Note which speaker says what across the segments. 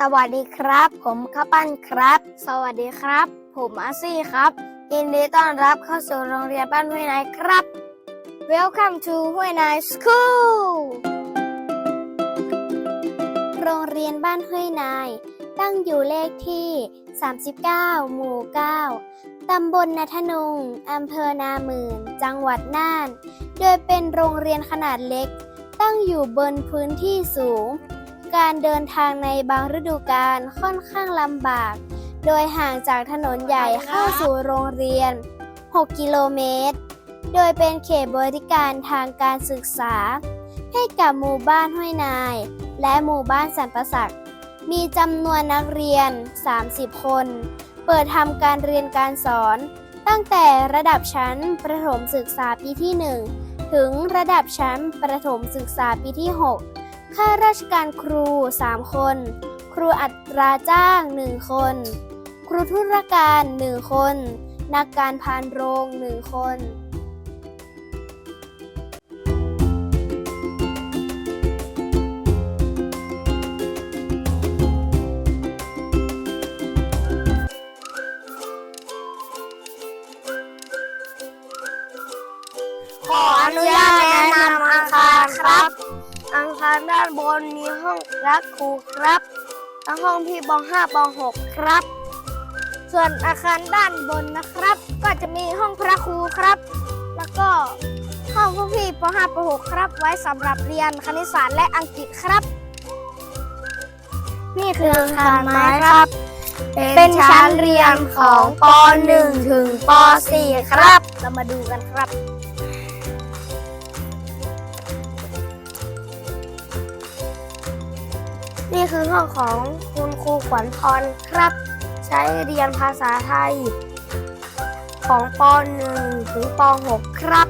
Speaker 1: สวัสดีครับ ผมข้าวปั้นครับ สวัสดีครับ ผมอาซี่ครับ ยินดีต้อนรับเข้าสู่โรงเรียนบ้านห้วยนายครับ Welcome to ห้วยนาย School โรงเรียนบ้านห้วยนาย ตั้งอยู่เลขที่ 39 หมู่ 9 ตำบลนาทนง อำเภอนาหมื่น จังหวัดน่าน โดยเป็นโรงเรียนขนาดเล็ก ตั้งอยู่บนพื้นที่สูง การเดินทางในบางฤดูกาลค่อนข้างลำบาก โดยห่างจากถนนใหญ่เข้าสู่โรงเรียน 6 กิโลเมตร โดยเป็นเขตบริการทางการศึกษา ให้กับหมู่บ้านห้วยนาย และหมู่บ้านสันปะสักมีจำนวนนักเรียน 30 คน เปิดทำการเรียนการสอน ตั้งแต่ระดับชั้นประถมศึกษาปีที่ 1 ถึงระดับชั้นประถมศึกษาปีที่ 6 ข้าราชการครู 3 คน ครูอัตราจ้าง 1 คน ครูธุรการ 1 คน นักการพานโรง 1 คน นบนมีห้องรักครูครับและห้องพี่ป .5 ป .6 ครับ ส่วนอาคารด้านบนนะครับ ก็จะมีห้องพระครูครับ แล้วก็ห้องพวกพี่ป .5 ป .6 ครับ ไว้สำหรับเรียนคณิตศาสตร์และอังกฤษครับ นี่คืออาคารไม้ครับ เป็นชั้นเรียนของป .1 ถึงป .4 ครับ เรามาดูกันครับ นี่คือห้องของคุณครูขวัญพรครับ ใช้เรียนภาษาไทย ของป .1 ถึงป .6 ครับ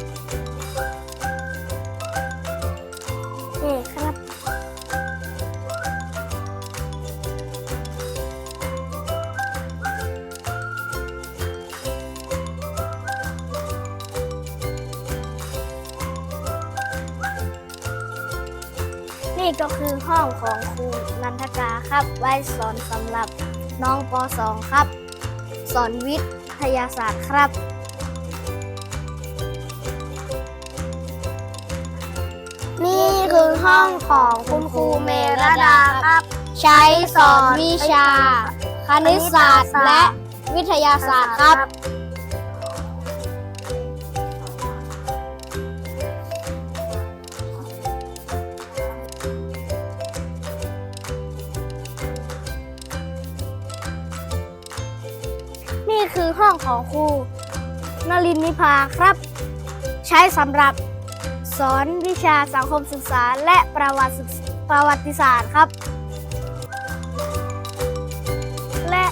Speaker 1: กาครับ ไว้สอนสำหรับน้องป .2 ครับ สอนวิทยาศาสตร์ครับ นี่คือห้องของคุณครูเมรดาครับ ใช้สอนวิชา คณิตศาสตร์และวิทยาศาสตร์ครับ ห้องของครูนลินนิพาครับ ใช้สำหรับสอนวิชาสังคมศึกษาและประวัติศึกษประวัติศาสตร์ครับ และ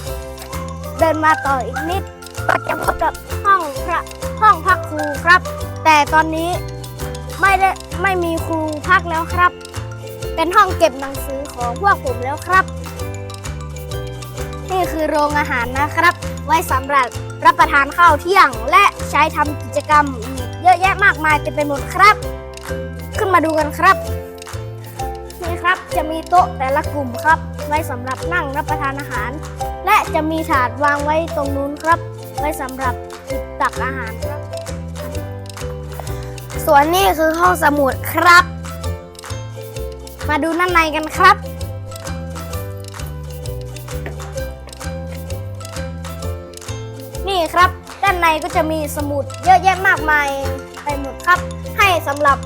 Speaker 1: เดินมาต่ออีกนิดก็จะพบกับห้องพระห้องพักครูครับ แต่ตอนนี้ไม่ได้ไม่มีครูพักแล้วครับ เป็นห้องเก็บหนังสือของพวกผมแล้วครับ นี่คือโรงอาหารนะครับ ไว้สำหรับรับประทานข้าวเที่ยง และใช้ทำกิจกรรมอีกเยอะแยะมากมายเต็มไปหมดครับ ขึ้นมาดูกันครับนี่ครับจะมีโต๊ะแต่ละกลุ่มครับ ไว้สำหรับนั่งรับประทานอาหาร และจะมีถาดวางไว้ตรงนู้นครับ ไว้สำหรับหยิบตักอาหารครับ ส่วนนี้คือห้องสมุดครับ มาดูด้านในกันครับ ก็จะมีสมุดเยอะแยะมากมายไปหมดครับ ให้สำหรับ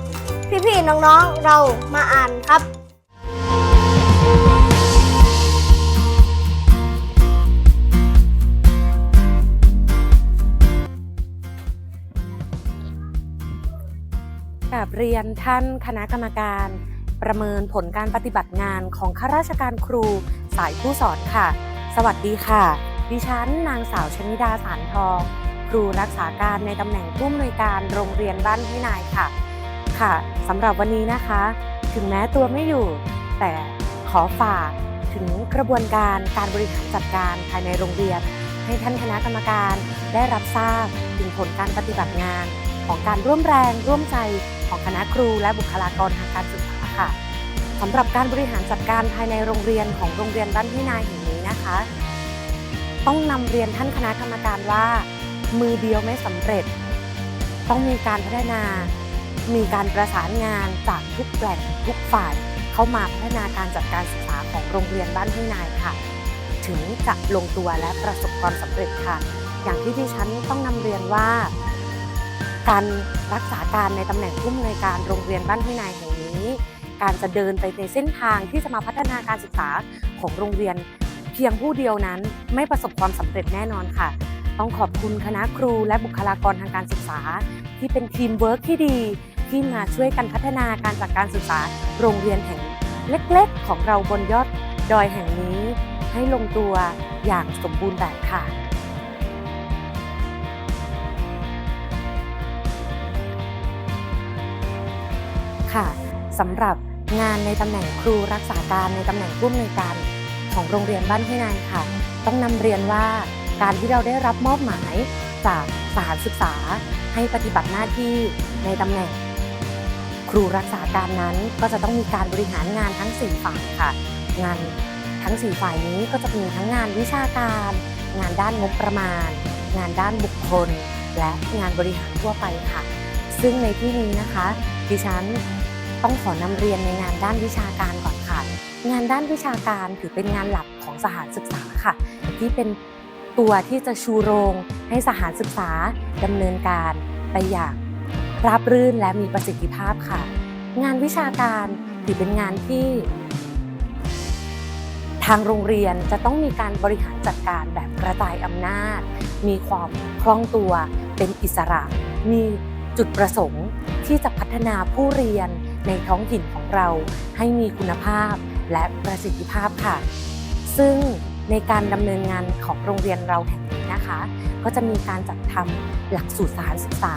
Speaker 1: พี่ๆน้องๆเรามาอ่านครับ
Speaker 2: กราบเรียนท่านคณะกรรมการประเมินผลการปฏิบัติงานของข้าราชการครูสายผู้สอนค่ะ สวัสดีค่ะ ดิฉันนางสาวชนิดาสารทอง ครูรักษาการในตำแหน่งผู้อำนวยการโรงเรียนบ้านห้วยนายค่ะ ค่ะสำหรับวันนี้นะคะ ถึงแม้ตัวไม่อยู่ แต่ขอฝากถึงกระบวนการการบริหารจัดการภายในโรงเรียน ให้ท่านคณะกรรมการได้รับทราบถึงผลการปฏิบัติงาน ของการร่วมแรงร่วมใจของคณะครูและบุคลากรทางการศึกษาค่ะสำหรับการบริหารจัดการภายในโรงเรียนของโรงเรียนบ้านพี่นายแห่งนี้นะคะ ต้องนำเรียนท่านคณะกรรมการว่า มือเดียวไม่สำเร็จ ต้องมีการพัฒนา มีการประสานงานจากทุกแหล่งทุกฝ่าย เข้ามาพัฒนาการจัดการศึกษาของโรงเรียนบ้านพี่นายค่ะ ถึงจะลงตัวและประสบความสำเร็จค่ะ อย่างที่ดิฉันต้องนำเรียนว่า การรักษาการในตำแหน่งผู้อำนวยการโรงเรียนบ้านพี่นายแห่งนี้ การจะเดินไปในเส้นทางที่จะมาพัฒนาการศึกษาของโรงเรียน เพียงผู้เดียวนั้นไม่ประสบความสำเร็จแน่นอนค่ะ ต้องขอบคุณคณะครูและบุคลากรทางการศึกษา ที่เป็นทีมเวิร์กที่ดี ที่มาช่วยกันพัฒนาการจัดการศึกษาโรงเรียนแห่งเล็กๆ ของเราบนยอดดอยแห่งนี้ ให้ลงตัวอย่างสมบูรณ์แบบค่ะค่ะสำหรับงานในตำแหน่งครูรักษาการในตำแหน่งผู้อำนวยการของโรงเรียนบ้านห้วยนายค่ะ ต้องนำเรียนว่า การที่เราได้รับมอบหมายจากสถานศึกษาให้ปฏิบัติหน้าที่ในตำแหน่ง ครูรักษาการนั้นก็จะต้องมีการบริหารงานทั้ง 4 ฝ่ายค่ะ งานทั้ง 4 ฝ่ายนี้ก็จะมีทั้งงานวิชาการ งานด้านงบประมาณ งานด้านบุคคล และงานบริหารทั่วไปค่ะ ซึ่งในที่นี้นะคะดิฉันต้องขอนำเรียนในงานด้านวิชาการก่อนค่ะ งานด้านวิชาการถือเป็นงานหลักของสถานศึกษาค่ะ ที่เป็น ตัวที่จะชูโรงให้สถานศึกษาดำเนินการไปอย่างราบรื่นและมีประสิทธิภาพค่ะ งานวิชาการถือเป็นงานที่ ทางโรงเรียนจะต้องมีการบริหารจัดการแบบกระจายอำนาจ มีความคล่องตัวเป็นอิสระ มีจุดประสงค์ที่จะพัฒนาผู้เรียนในท้องถิ่นของเราให้มีคุณภาพและประสิทธิภาพค่ะ ซึ่ง ในการดำเนินงานของโรงเรียนเราแห่งนี้นะคะ ก็จะมีการจัดทำหลักสูตรสานศึกษา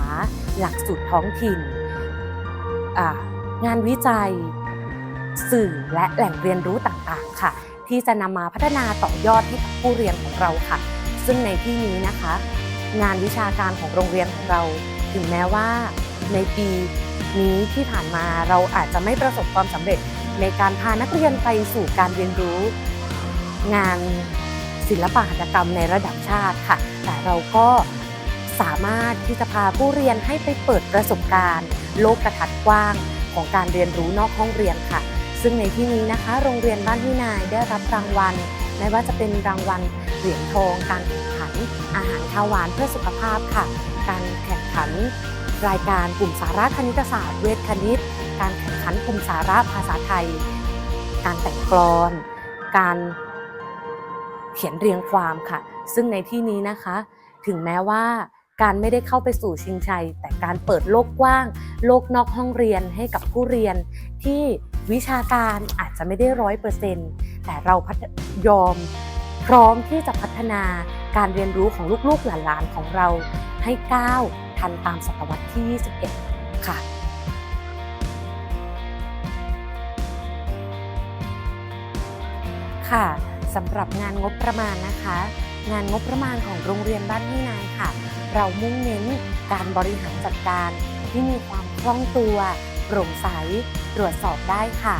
Speaker 2: หลักสูตรท้องถิ่น งานวิจัย สื่อและแหล่งเรียนรู้ต่างๆ ค่ะ ที่จะนำมาพัฒนาต่อยอดให้กับผู้เรียนของเราค่ะ ซึ่งในที่นี้นะคะ งานวิชาการของโรงเรียนของเรา ถึงแม้ว่าในปีนี้ที่ผ่านมาเราอาจจะไม่ประสบความสำเร็จในการพานักเรียนไปสู่การเรียนรู้ งานศิลปหัตถกรรมในระดับชาติค่ะ แต่เราก็สามารถที่จะพาผู้เรียนให้ไปเปิดประสบการณ์ โลกกระทัดกว้างของการเรียนรู้นอกห้องเรียนค่ะ ซึ่งในที่นี้นะคะ โรงเรียนบ้านพี่นายได้รับรางวัลไม่ว่าจะเป็นรางวัลเหรียญทองการแข่งขัน อาหารข้าวหวานเพื่อสุขภาพค่ะ การแข่งขันรายการกลุ่มสาระคณิตศาสตร์ เวทคณิต การแข่งขันกลุ่มสาระภาษาไทย การแต่งกลอน การ ขียนเรียงความค่ะ ซึ่งในที่นี้นะคะ ถึงแม้ว่าการไม่ได้เข้าไปสู่ชิงชัย แต่การเปิดโลกกว้าง โลกนอกห้องเรียนให้กับผู้เรียน ที่วิชาการอาจจะไม่ได้ร้อยเปอร์เซ็นต์แต่เราพัฒยอมพร้อมที่จะพัฒนาการเรียนรู้ของลูกๆหลานๆของเราให้ก้าวทันตามศตวรรษที่ 21 ค่ะค่ะ สำหรับงานงบประมาณนะคะ งานงบประมาณของโรงเรียนบ้านพี่นายค่ะ เรามุ่งเน้นการบริหารจัดการที่มีความคล่องตัวโปร่งใสตรวจสอบได้ค่ะ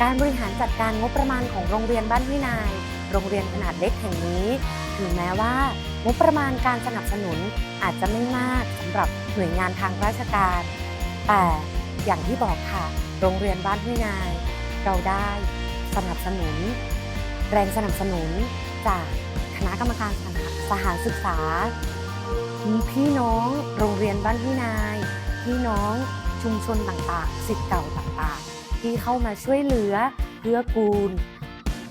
Speaker 2: การบริหารจัดการงบประมาณของโรงเรียนบ้านพี่นาย โรงเรียนขนาดเล็กแห่งนี้ ถึงแม้ว่างบประมาณการสนับสนุนอาจจะไม่มากสำหรับหน่วยงานทางราชการ แต่อย่างที่บอกค่ะ โรงเรียนบ้านพี่นาย เราได้สนับสนุน แรงสนับสนุนจากคณะกรรมการสถานศึกษา พี่น้องโรงเรียนบ้านพี่นาย พี่น้องชุมชนต่างๆสิทธิ์เก่าต่างๆ ที่เข้ามาช่วยเหลือเพื่อกูล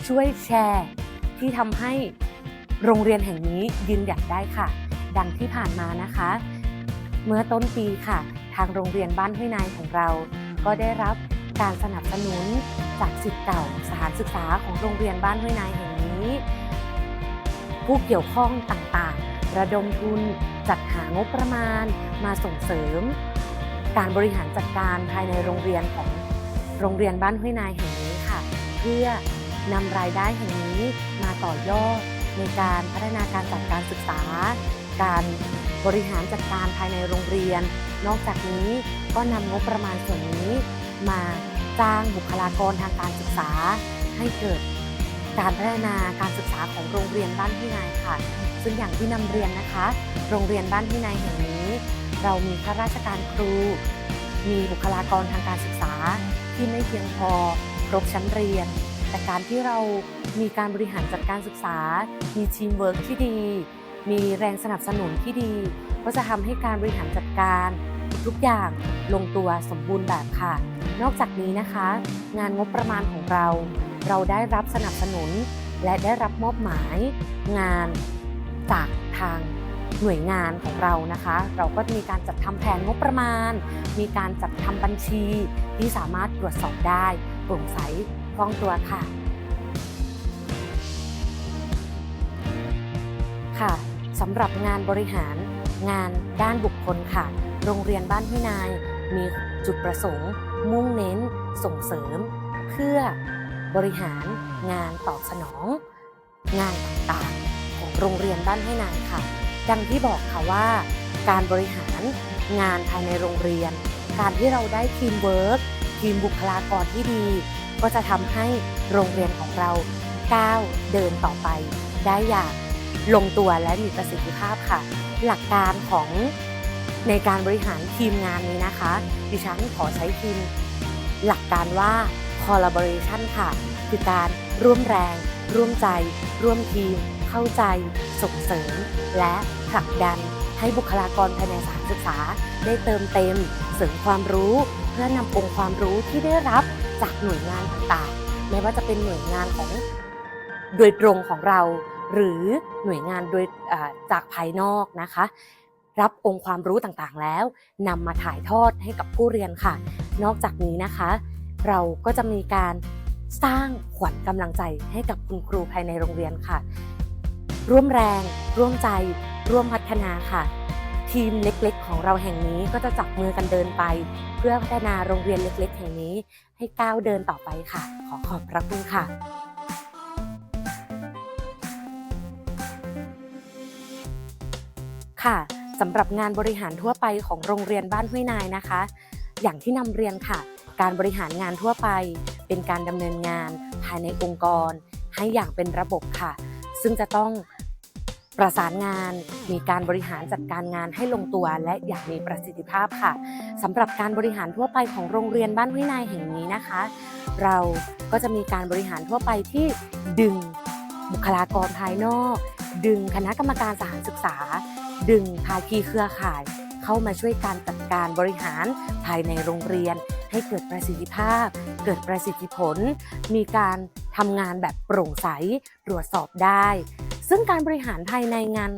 Speaker 2: ช่วยแชร์ ที่ทำให้โรงเรียนแห่งนี้ยืนหยัดได้ค่ะ ดังที่ผ่านมานะคะ เมื่อต้นปีค่ะ ทางโรงเรียนบ้านห้วยนายของเรา ก็ได้รับการสนับสนุน จากสิทธิ์เก่าสถานศึกษาของโรงเรียนบ้านห้วยนายแห่งนี้ ผู้เกี่ยวข้องต่างๆ ระดมทุนจัดหางบประมาณมาส่งเสริม การบริหารจัดการภายในโรงเรียนของโรงเรียนบ้านห้วยนายแห่งนี้ค่ะ เพื่อนำรายได้แห่งนี้มาต่อยอดในการพัฒนาการจัดการศึกษา การบริหารจัดการภายในโรงเรียน นอกจากนี้ก็นำงบประมาณส่วนนี้มา จ้างบุคลากรทางการศึกษา ให้เกิดการพัฒนาการศึกษาของโรงเรียนบ้านพี่นายค่ะ ซึ่งอย่างที่นำเรียนนะคะ โรงเรียนบ้านพี่นายแห่งนี้ เรามีข้าราชการครู มีบุคลากรทางการศึกษาที่ไม่เพียงพอครบชั้นเรียน แต่การที่เรามีการบริหารจัดการศึกษา มีทีมเวิร์กที่ดี มีแรงสนับสนุนที่ดี ก็จะทำให้การบริหารจัดการ ทุกอย่างลงตัวสมบูรณ์แบบค่ะ นอกจากนี้นะคะ งานงบประมาณของเรา เราได้รับสนับสนุน และได้รับมอบหมาย งานจากทางหน่วยงานของเรานะคะ เราก็มีการจัดทำแผนงบประมาณ มีการจัดทำบัญชีที่สามารถตรวจสอบได้โปร่งใสคล่องตัวค่ะ ค่ะสำหรับงานบริหารงานด้านบุคคลค่ะ โรงเรียนบ้านห้วยนายมีจุดประสงค์ มุ่งเน้นส่งเสริม เพื่อบริหารงานตอบสนอง งานต่างๆ ของโรงเรียนบ้านให้นายค่ะ ดังที่บอกค่ะว่า การบริหารงานภายในโรงเรียน การที่เราได้ทีมเวิร์กทีมบุคลากรที่ดี ก็จะทำให้โรงเรียนของเราก้าวเดินต่อไป ได้อย่างลงตัวและมีประสิทธิภาพค่ะ หลักการของในการบริหารทีมงานนี้นะคะ ดิฉันขอใช้ทีมหลักการว่า collaboration ค่ะ คือการร่วมแรง ร่วมใจ ร่วมทีม เข้าใจ ส่งเสริม และผลักดันให้บุคลากรภายในสถานศึกษา ได้เติมเต็ม เสริมความรู้ เพื่อนำองค์ความรู้ที่ได้รับจากหน่วยงานต่างๆ ไม่ว่าจะเป็นหน่วยงานของโดยตรงของเรา หรือหน่วยงานโดยจากภายนอกนะคะ รับองค์ความรู้ต่างๆแล้วนำมาถ่ายทอดให้กับผู้เรียนค่ะ นอกจากนี้นะคะ เราก็จะมีการสร้างขวัญกำลังใจให้กับคุณครูภายในโรงเรียนค่ะ ร่วมแรง ร่วมใจ ร่วมพัฒนาค่ะ ทีมเล็กๆ ของเราแห่งนี้ก็จะจับมือกันเดินไป เพื่อพัฒนาโรงเรียนเล็ก ๆ แห่งนี้ ให้ก้าวเดินต่อไปค่ะ ขอขอบพระคุณค่ะค่ะ สำหรับงานบริหารทั่วไปของโรงเรียนบ้านห้วยนายนะคะ อย่างที่นำเรียนค่ะ การบริหารงานทั่วไป เป็นการดำเนินงานภายในองค์กร ให้อย่างเป็นระบบค่ะ ซึ่งจะต้องประสานงาน มีการบริหารจัดการงานให้ลงตัว และอย่างมีประสิทธิภาพค่ะสำหรับการบริหารทั่วไปของโรงเรียนบ้านห้วยนายแห่งนี้นะคะ เราก็จะมีการบริหารทั่วไปที่ดึงบุคลากรภายนอก ดึงคณะกรรมการสถานศึกษา ดึงภาคีเครือข่าย เข้ามาช่วยการจัดการบริหารภายในโรงเรียน ให้เกิดประสิทธิภาพ เกิดประสิทธิผล มีการทำงานแบบโปร่งใสตรวจสอบได้ ซึ่งการบริหารภายในงาน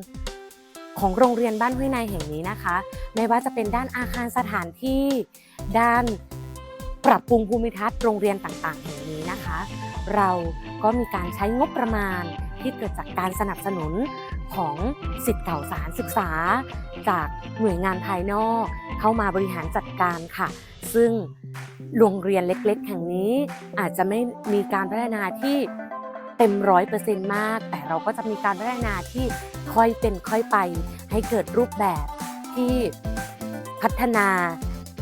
Speaker 2: ของโรงเรียนบ้านห้วยในแห่งนี้นะคะ ไม่ว่าจะเป็นด้านอาคารสถานที่ ด้านปรับปรุงภูมิทัศน์โรงเรียนต่างๆ แห่งนี้นะคะ เราก็มีการใช้งบประมาณที่เกิดจากการสนับสนุน ของสิทธิ์เก่าสารศึกษา จากหน่วยงานภายนอก เข้ามาบริหารจัดการค่ะ ซึ่งโรงเรียนเล็กๆ แห่งนี้อาจจะไม่มีการพัฒนาที่เต็มร้อยเปอร์เซ็นต์มาก แต่เราก็จะมีการพัฒนาที่ค่อยเป็นค่อยไป ให้เกิดรูปแบบที่พัฒนา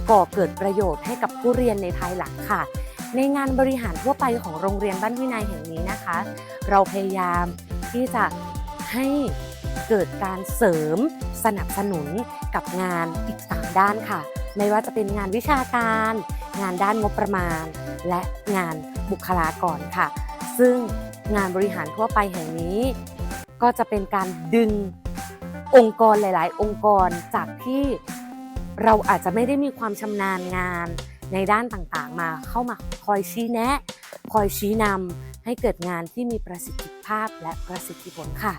Speaker 2: ก่อเกิดประโยชน์ให้กับผู้เรียนในภายหลังค่ะ ในงานบริหารทั่วไปของโรงเรียนบ้านวินัยแห่งนี้นะคะ เราพยายามที่จะ ให้เกิดการเสริมสนับสนุนกับงานอีก 3 ด้านค่ะ ไม่ว่าจะเป็นงานวิชาการ งานด้านงบประมาณ และงานบุคลากรค่ะ ซึ่งงานบริหารทั่วไปแห่งนี้ ก็จะเป็นการดึงองค์กรหลาย ๆ องค์กรจากที่เราอาจจะไม่ได้มีความชำนาญงานในด้านต่าง ๆ มาเข้ามาคอยชี้แนะ คอยชี้นำให้เกิดงานที่มีประสิทธิ ภาพและประสิทธิผลค่ะ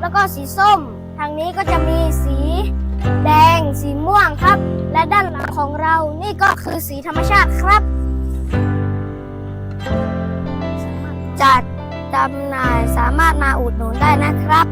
Speaker 1: แล้วก็สีส้ม ทางนี้ก็จะมีสีแดง สีม่วงครับ และด้านหลังของเรา นี่ก็คือสีธรรมชาติครับ จัดจำหน่ายสามารถมาอุดหนุนได้นะครับ